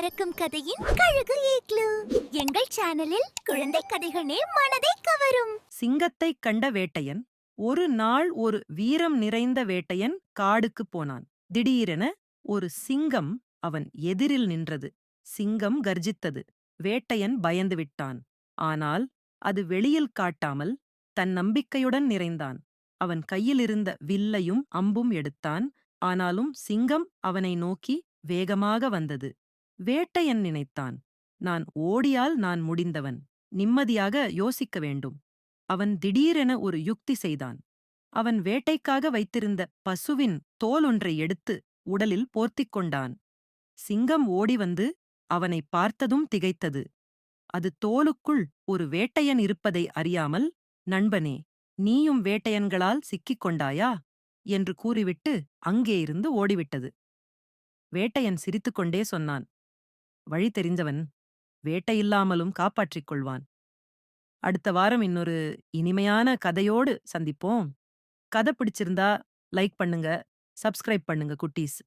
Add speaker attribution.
Speaker 1: பறக்கும் கதையின் கழுகு ஈக்லு எங்கள் சேனலில் குழந்தை கதைகளே மனதை கவரும்.
Speaker 2: சிங்கத்தைக் கண்ட வேட்டையன் ஒரு நாள் ஒரு வீரம் நிறைந்த வேட்டையன் காடுக்குப் போனான். திடீரென ஒரு சிங்கம் அவன் எதிரில் நின்றது. சிங்கம் கர்ஜித்தது. வேட்டையன் பயந்து விட்டான். ஆனால் அது வெளியில் காட்டாமல் தன் நம்பிக்கையுடன் நிறைந்தான். அவன் கையிலிருந்த வில்லையும் அம்பும் எடுத்தான். ஆனாலும் சிங்கம் அவனை நோக்கி வேகமாக வந்தது. வேட்டையன் நினைத்தான். நான் ஓடியால் நான் முடிந்தவன். நிம்மதியாக யோசிக்க வேண்டும். அவன் திடீரென ஒரு யுக்தி செய்தான். அவன் வேட்டைக்காக வைத்திருந்த பசுவின் தோல் ஒன்றை எடுத்து உடலில் போர்த்திக் கொண்டான். சிங்கம் ஓடி வந்து அவனை பார்த்ததும் திகைத்தது. அது தோலுக்குள் ஒரு வேட்டையன் இருப்பதை அறியாமல் நண்பனே நீயும் வேட்டையன்களால் சிக்கிக் கொண்டாயா? என்று கூறிவிட்டு அங்கே இருந்து ஓடிவிட்டது. வேட்டையன் சிரித்துக்கொண்டே சொன்னான். வழி தெரிஞ்சவன் வேட்டையில்லாமலும் காப்பாற்றிக் கொள்வான். அடுத்த வாரம் இன்னொரு இனிமையான கதையோடு சந்திப்போம். கதை பிடிச்சிருந்தா லைக் பண்ணுங்க சப்ஸ்கிரைப் பண்ணுங்க குட்டீஸ்.